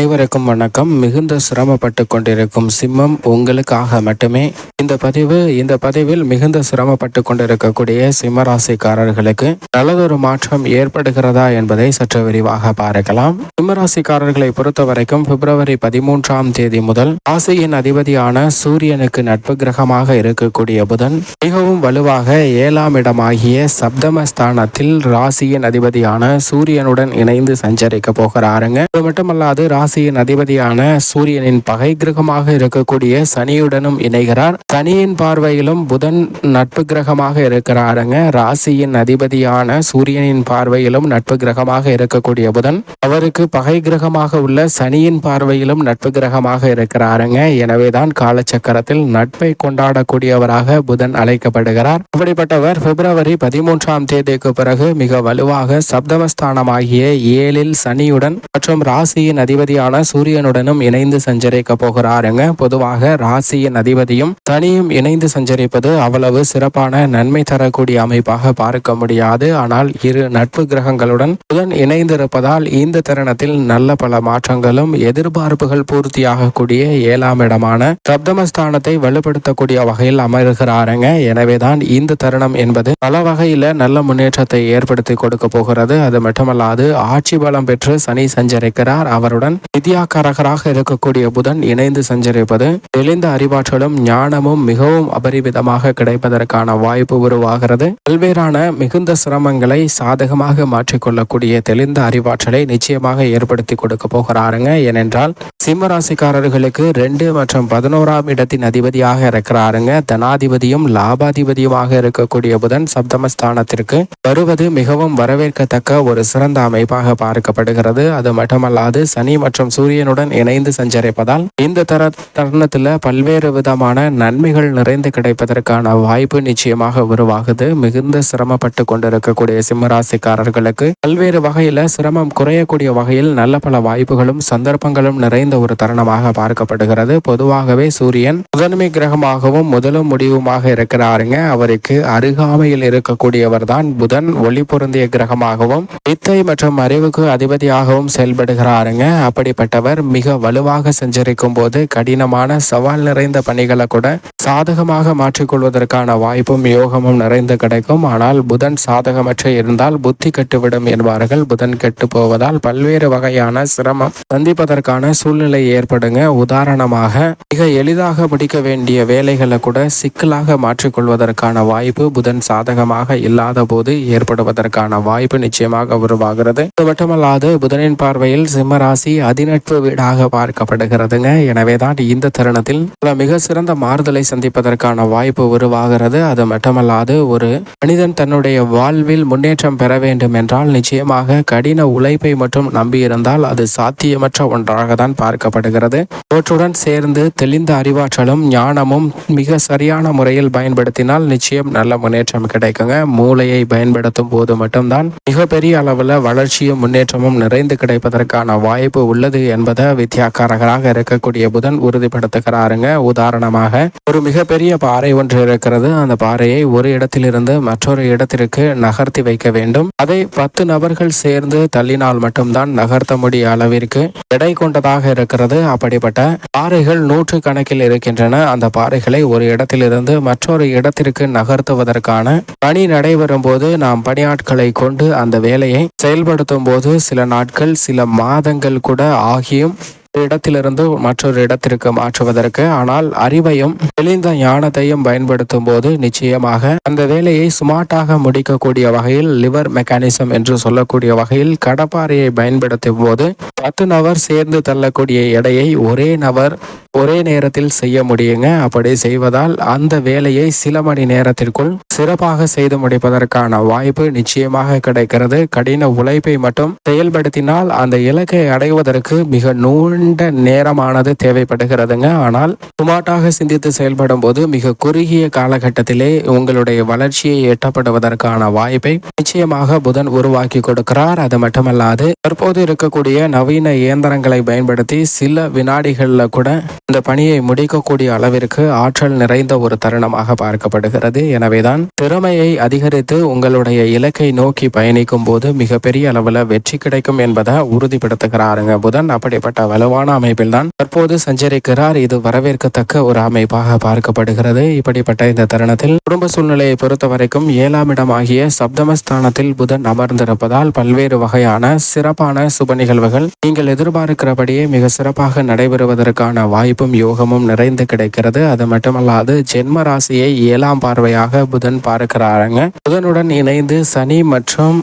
அனைவருக்கும் வணக்கம். மிகுந்த சிரமப்பட்டு கொண்டிருக்கும் சிம்மம் உங்களுக்காக மட்டுமே. இந்த பதிவு இந்த பதிவில் மிகுந்த சிரமப்பட்டு கொண்டிருக்கக்கூடிய சிம்மராசிக்காரர்களுக்கு நல்லதொரு மாற்றம் ஏற்படுகிறதா என்பதை சற்று விரிவாக பார்க்கலாம். சிம்மராசிக்காரர்களை பொறுத்த வரைக்கும் பிப்ரவரி பதிமூன்றாம் தேதி முதல் ராசியின் அதிபதியான சூரியனுக்கு நட்பு கிரகமாக இருக்கக்கூடிய புதன் மிகவும் வலுவாக ஏழாம் இடமாகிய சப்தமஸ்தானத்தில் ராசியின் அதிபதியான சூரியனுடன் இணைந்து சஞ்சரிக்க போகிறாருங்க. அது மட்டுமல்லாது ராசியின் அதிபதியான சூரியனின் பகை கிரகமாக இருக்கக்கூடிய சனியுடனும் இணைகிறார். சனியின் பார்வையிலும் புதன் நட்பு கிரகமாக இருக்கிறாருங்க. ராசியின் அதிபதியான சூரியனின் பார்வையிலும் நட்பு கிரகமாக இருக்கக்கூடிய புதன் அவருக்கு பகை கிரகமாக உள்ள சனியின் பார்வையிலும் நட்பு கிரகமாக இருக்கிறாருங்க. எனவேதான் காலச்சக்கரத்தில் நட்பை கொண்டாடக்கூடியவராக புதன் அழைக்கப்படுகிறார். அப்படிப்பட்டவர் பிப்ரவரி பதிமூன்றாம் தேதிக்கு பிறகு மிக வலுவாக சப்தமஸ்தானமாகிய ஏழில் சனியுடன் மற்றும் ராசியின் ராசியான சூரியனுடனும் இணைந்து சஞ்சரிக்க போகிறாருங்க. பொதுவாக ராசியின் அதிபதியும் தனியும் இணைந்து சஞ்சரிப்பது அவ்வளவு சிறப்பான நன்மை தரக்கூடிய அமைப்பாக பார்க்க முடியாது. ஆனால் இரு நட்பு கிரகங்களுடன் புதன் இணைந்திருப்பதால் இந்த தருணத்தில் நல்ல பல மாற்றங்களும் எதிர்பார்ப்புகள் பூர்த்தியாகக்கூடிய ஏழாம் இடமான சப்தமஸ்தானத்தை வலுப்படுத்தக்கூடிய வகையில் அமர்கிறாருங்க. எனவேதான் இந்த தருணம் என்பது பல வகையில நல்ல முன்னேற்றத்தை ஏற்படுத்தி கொடுக்க போகிறது. அது மட்டுமல்லாது ஆட்சி பலம் பெற்று சனி சஞ்சரிக்கிறார். அவருடன் வித்யாகாரகராக இருக்கக்கூடிய புதன் இணைந்து சஞ்சரிப்பது தெளிந்த அறிவாற்றலும் ஞானமும் மிகவும் அபரிமிதமாக கிடைப்பதற்கான வாய்ப்பு உருவாகிறது. பல்வேறான மிகுந்த சிரமங்களை சாதகமாக மாற்றிக்கொள்ளக்கூடிய தெளிந்த அறிவாற்றலை நிச்சயமாக ஏற்படுத்தி கொடுக்க போகிறாருங்க. ஏனென்றால் சிம்ம ராசிக்காரர்களுக்கு ரெண்டு மற்றும் பதினோராம் இடத்தின் அதிபதியாக இருக்கிறாருங்க. தனாதிபதியும் லாபாதிபதியுமாக இருக்கக்கூடிய புதன் சப்தமஸ்தானத்திற்கு வருவது மிகவும் வரவேற்கத்தக்க ஒரு சிறந்த அமைப்பாக பார்க்கப்படுகிறது. அது மட்டுமல்லாது சனி மற்றும் சூரியனுடன் இணைந்து சஞ்சரிப்பதால் இந்த தர தருணத்தில் பல்வேறு விதமான நன்மைகள் நிறைந்து கிடைப்பதற்கான வாய்ப்பு நிச்சயமாக உருவாகுது. மிகுந்த சிரமப்பட்டு கொண்டிருக்கக்கூடிய சிம்மராசிக்காரர்களுக்கு பல்வேறு வகையில சிரமம் குறையக்கூடிய வகையில் நல்ல பல வாய்ப்புகளும் சந்தர்ப்பங்களும் நிறைந்த ஒரு தருணமாக பார்க்கப்படுகிறது. பொதுவாகவே சூரியன் முதன்மை கிரகமாகவும் முதலும் முடிவுமாக இருக்கிறாருங்க. அவருக்கு அருகாமையில் இருக்கக்கூடியவர் தான் புதன். ஒளி பொருந்திய கிரகமாகவும் வித்தை மற்றும் அறிவுக்கு அதிபதியாகவும் செயல்படுகிறாருங்க. அப்படிப்பட்டவர் மிக வலுவாக சஞ்சரிக்கும் போது கடினமான சவால் நிறைந்த பணிகளை கூட சாதகமாக மாற்றிக்கொள்வதற்கான வாய்ப்பும் யோகமும் நிறைந்து கிடைக்கும். ஆனால் புதன் சாதகமற்ற இருந்தால் புத்தி கெட்டுவிடும் என்பார்கள். புதன் கெட்டு போவதால் பல்வேறு வகையான சிரமம் சந்திப்பதற்கான சூழ்நிலை ஏற்படுங்க. உதாரணமாக மிக எளிதாக முடிக்க வேண்டிய வேலைகளை கூட சிக்கலாக மாற்றிக்கொள்வதற்கான வாய்ப்பு புதன் சாதகமாக இல்லாத போது ஏற்படுவதற்கான வாய்ப்பு நிச்சயமாக உருவாகிறது. அது மட்டுமல்லாது புதனின் பார்வையில் சிம்மராசி அதிக பதினெட்டு வீடாக பார்க்கப்படுகிறதுங்க. எனவே தான் இந்த தருணத்தில் மிக சிறந்த மாறுதலை சந்திப்பதற்கான வாய்ப்பு உருவாகிறது. அது மட்டுமல்லாது ஒரு மனிதன் தன்னுடைய வாழ்வில் முன்னேற்றம் பெற வேண்டும் என்றால் நிச்சயமாக கடின உழைப்பை மட்டும் நம்பியிருந்தால் அது சாத்தியமற்ற ஒன்றாக தான் பார்க்கப்படுகிறது. அவற்றுடன் சேர்ந்து தெளிந்த அறிவாற்றலும் ஞானமும் மிக சரியான முறையில் பயன்படுத்தினால் நிச்சயம் நல்ல முன்னேற்றம் கிடைக்குங்க. மூளையை பயன்படுத்தும் போது மட்டும்தான் மிகப்பெரிய அளவில் வளர்ச்சியும் முன்னேற்றமும் நிறைந்து கிடைப்பதற்கான வாய்ப்பு உள்ளது. என்பதை வித்யாக்காரகராக இருக்கக்கூடிய புதன் உறுதிப்படுத்துகிறாருங்க. உதாரணமாக ஒரு மிகப்பெரிய பாறை ஒன்று இருக்கிறது. அந்த பாறையை ஒரு இடத்திலிருந்து மற்றொரு இடத்திற்கு நகர்த்தி வைக்க வேண்டும். அதை பத்து நபர்கள் சேர்ந்து தள்ளினால் மட்டும்தான் நகர்த்த முடிய அளவிற்கு எடை கொண்டதாக இருக்கிறது. அப்படிப்பட்ட பாறைகள் நூற்று கணக்கில் இருக்கின்றன. அந்த பாறைகளை ஒரு இடத்திலிருந்து மற்றொரு இடத்திற்கு நகர்த்துவதற்கான பணி நடைபெறும் போது நாம் பணியாட்களை கொண்டு அந்த வேலையை செயல்படுத்தும் போது சில நாட்கள் சில மாதங்கள் கூட ஆகியும் ஒரு இடத்திலிருந்து மற்றொரு இடத்திற்கு மாற்றுவதற்கு. ஆனால் அறிவையும் தெளிந்த ஞானத்தையும் பயன்படுத்தும் போது நிச்சயமாக அந்த வேலையை ஸ்மார்ட்டாக முடிக்கக்கூடிய வகையில் லிவர் மெக்கானிசம் என்று சொல்லக்கூடிய வகையில் கடப்பாறையை பயன்படுத்தும் போது பத்து நபர் சேர்ந்து தள்ளக்கூடிய எடையை ஒரே நபர் ஒரே நேரத்தில் செய்ய முடியுங்க. அப்படி செய்வதால் அந்த வேலையை சில மணி நேரத்திற்குள் சிறப்பாக செய்து முடிப்பதற்கான வாய்ப்பு நிச்சயமாக கிடைக்கிறது. கடின உழைப்பை மட்டும் செயல்படுத்தினால் அந்த இலக்கை அடைவதற்கு மிக நீண்ட நேரமானது தேவைப்படுகிறதுங்க. ஆனால் சுமாட்டாக சிந்தித்து செயல்படும் போது மிக குறுகிய காலகட்டத்திலே உங்களுடைய வளர்ச்சியை எட்டப்படுவதற்கான வாய்ப்பை நிச்சயமாக புதன் உருவாக்கி கொடுக்கிறார். அது மட்டுமல்லாது தற்போது இருக்கக்கூடிய நவீன இயந்திரங்களை பயன்படுத்தி சில வினாடிகளில் கூட இந்த பணியை முடிக்கக்கூடிய அளவிற்கு ஆற்றல் நிறைந்த ஒரு தருணமாக பார்க்கப்படுகிறது. எனவேதான் திறமையை அதிகரித்து உங்களுடைய இலக்கை நோக்கி பயணிக்கும் போது மிகப்பெரிய அளவில் வெற்றி கிடைக்கும் என்பதை உறுதிப்படுத்துகிறாருங்க. புதன் அப்படிப்பட்ட வலுவான அமைப்பில் தான் தற்போது சஞ்சரிக்கிறார். இது வரவேற்கத்தக்க ஒரு அமைப்பாக பார்க்கப்படுகிறது. இப்படிப்பட்ட இந்த தருணத்தில் குடும்ப சூழ்நிலையை பொறுத்த வரைக்கும் ஏழாம் இடமாகிய சப்தமஸ்தானத்தில் புதன் அமர்ந்திருப்பதால் பல்வேறு வகையான சிறப்பான சுப நிகழ்வுகள் நீங்கள் எதிர்பார்க்கிறபடியே மிக சிறப்பாக நடைபெறுவதற்கான வாய்ப்பு வாய்ப்பும் யோகமும் நிறைந்து கிடைக்கிறது. அது மட்டுமல்லாது ஜென்ம ராசியை ஏழாம் பார்வையாக புதன் பார்க்கிறாருங்க. புதனுடன் இணைந்து சனி மற்றும்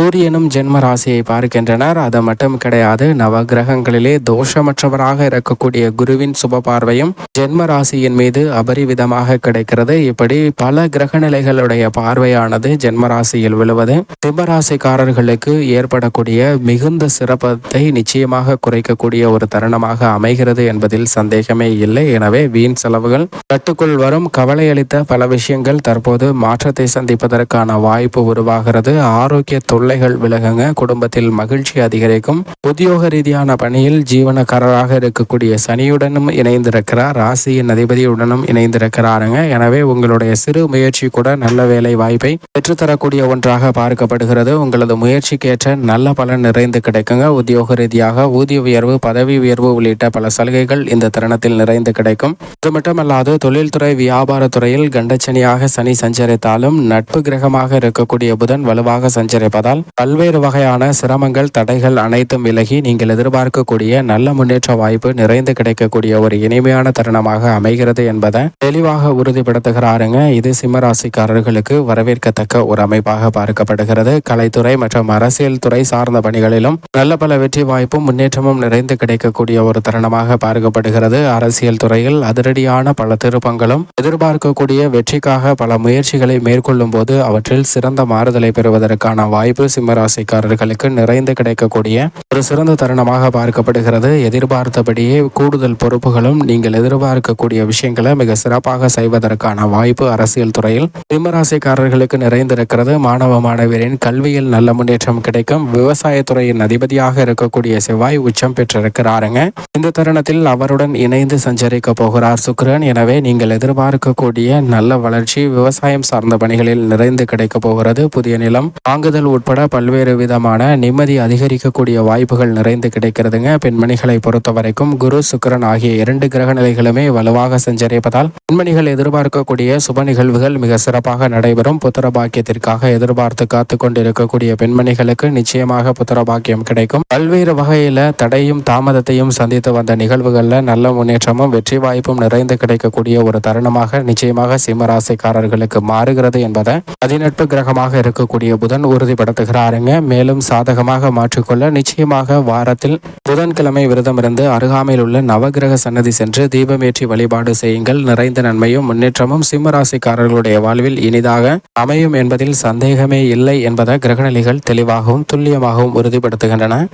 சூரியனும் ஜென்ம ராசியை பார்க்கின்றனர். அது மட்டும் கிடையாது நவ கிரகங்களிலே தோஷமற்றவராக இருக்கக்கூடிய குருவின் சுப பார்வையும் ஜென்ம ராசியின் மீது அபரிவிதமாக கிடைக்கிறது. இப்படி பல கிரக நிலைகளுடைய பார்வையானது ஜென்ம ராசியில் விழுவது சிம்மராசிக்காரர்களுக்கு ஏற்படக்கூடிய மிகுந்த சிறப்பத்தை நிச்சயமாக குறைக்கக்கூடிய ஒரு தருணமாக அமைகிறது என்பதில் சந்தேகமே இல்லை. எனவே வீண் செலவுகள் கட்டுக்குள் வரும் கவலையளித்த பல விஷயங்கள் தற்போது மாற்றத்தை சந்திப்பதற்கான வாய்ப்பு உருவாகிறது. ஆரோக்கிய தொல்லைகள் விலகுங்க. குடும்பத்தில் மகிழ்ச்சி அதிகரிக்கும். உத்தியோக ரீதியான பணியில் ஜீவனக்காரராக இருக்கக்கூடிய சனியுடனும் இணைந்திருக்கிறார். ராசியின் அதிபதியுடனும் இணைந்திருக்கிறாருங்க. எனவே உங்களுடைய சிறு முயற்சி கூட நல்ல வேலை வாய்ப்பை பெற்றுத்தரக்கூடிய ஒன்றாக பார்க்கப்படுகிறது. உங்களது முயற்சிக்கேற்ற நல்ல பலன் நிறைந்து கிடைக்குங்க. உத்தியோக ரீதியாக ஊதிய உயர்வு பதவி உயர்வு உள்ளிட்ட பல சலுகைகள் இந்த தருணத்தில் நிறைந்து கிடைக்கும். அது மட்டுமல்லாது தொழில்துறை வியாபாரத்துறையில் கண்டச்சனியாக சனி சஞ்சரித்தாலும் நட்பு கிரகமாக இருக்கக்கூடிய புதன் வலுவாக சஞ்சரிப்பதால் பல்வேறு வகையான சிரமங்கள் தடைகள் அனைத்தும் விலகி நீங்கள் எதிர்பார்க்கக்கூடிய நல்ல முன்னேற்ற வாய்ப்பு நிறைந்து கிடைக்கக்கூடிய ஒரு இனிமையான தருணமாக அமைகிறது என்பதை தெளிவாக உறுதிப்படுத்துகிறாருங்க. இது சிம்மராசிக்காரர்களுக்கு வரவேற்கத்தக்க ஒரு அமைப்பாக பார்க்கப்படுகிறது. கலைத்துறை மற்றும் அரசியல் துறை சார்ந்த பணிகளிலும் நல்ல பல வெற்றி வாய்ப்பும் முன்னேற்றமும் நிறைந்து கிடைக்கக்கூடிய ஒரு தருணமாக பார்க்கப்படுகிறது. அரசியல் துறையில் அதிரடியான பல திருப்பங்களும் எதிர்பார்க்கக்கூடிய வெற்றிக்காக பல முயற்சிகளை மேற்கொள்ளும் போது அவற்றில் சிறந்த மாறுதலை பெறுவதற்கான வாய்ப்பு சிம்மராசிக்காரர்களுக்கு நிறைந்து கிடைக்கக்கூடிய ஒரு சிறந்த தருணமாக பார்க்கப்படுகிறது. எதிர்பார்த்தபடியே கூடுதல் பொறுப்புகளும் நீங்கள் எதிர்பார்க்கக்கூடிய விஷயங்களை மிக சிறப்பாக செய்வதற்கான வாய்ப்பு அரசியல் துறையில் சிம்மராசிக்காரர்களுக்கு நிறைந்திருக்கிறது. மாணவ மாணவியரின் கல்வியில் நல்ல முன்னேற்றம் கிடைக்கும். விவசாயத்துறையின் அதிபதியாக இருக்கக்கூடிய செவ்வாய் உச்சம் பெற்றிருக்கிறாருங்க. இந்த தருணத்தில் அவருடன் இணைந்து சஞ்சரிக்க போகிறார் சுக்கிரன். எனவே நீங்கள் எதிர்பார்க்கக்கூடிய நல்ல வளர்ச்சி விவசாயம் சார்ந்த பணிகளில் நிறைந்து கிடைக்க போகிறது. புதிய நிலம் வாங்குதல் உட்பட பல்வேறு விதமான நிம்மதி அதிகரிக்கக்கூடிய வாய்ப்புகள் நிறைந்து கிடைக்கிறதுங்க. பெண்மணிகளை பொறுத்த வரைக்கும் குரு சுக்கிரன் ஆகிய இரண்டு கிரக நிலைகளுமே வலுவாக சஞ்சரிப்பதால் பெண்மணிகள் எதிர்பார்க்கக்கூடிய சுப நிகழ்வுகள் மிக சிறப்பாக நடைபெறும். புத்திர பாக்கியத்திற்காக எதிர்பார்த்து காத்து கொண்டிருக்கக்கூடிய பெண்மணிகளுக்கு நிச்சயமாக புத்திர பாக்கியம் கிடைக்கும். பல்வேறு வகையில தடையும் தாமதத்தையும் சந்தித்து வந்த நிகழ்வுகள்ல நல்ல முன்னேற்றமும் வெற்றி வாய்ப்பும் நிறைந்து கிடைக்கக்கூடிய ஒரு தருணமாக நிச்சயமாக சிம்மராசிக்காரர்களுக்கு மாறுகிறது என்பதை பதினெட்டு கிரகமாக இருக்கக்கூடிய புதன் உறுதிப்படுத்துகிறாருங்க. மேலும் சாதகமாக மாற்றிக்கொள்ள நிச்சயமாக வாரத்தில் புதன்கிழமை விரதம் இருந்து அருகாமையில் உள்ள நவகிரக சன்னதி சென்று தீபமேற்றி வழிபாடு செய்யுங்கள். நிறைந்த நன்மையும் முன்னேற்றமும் சிம்மராசிக்காரர்களுடைய வாழ்வில் இனிதாக அமையும் என்பதில் சந்தேகமே இல்லை என்பதை கிரகநிலைகள் தெளிவாகவும் துல்லியமாகவும் உறுதிப்படுத்துகின்றன.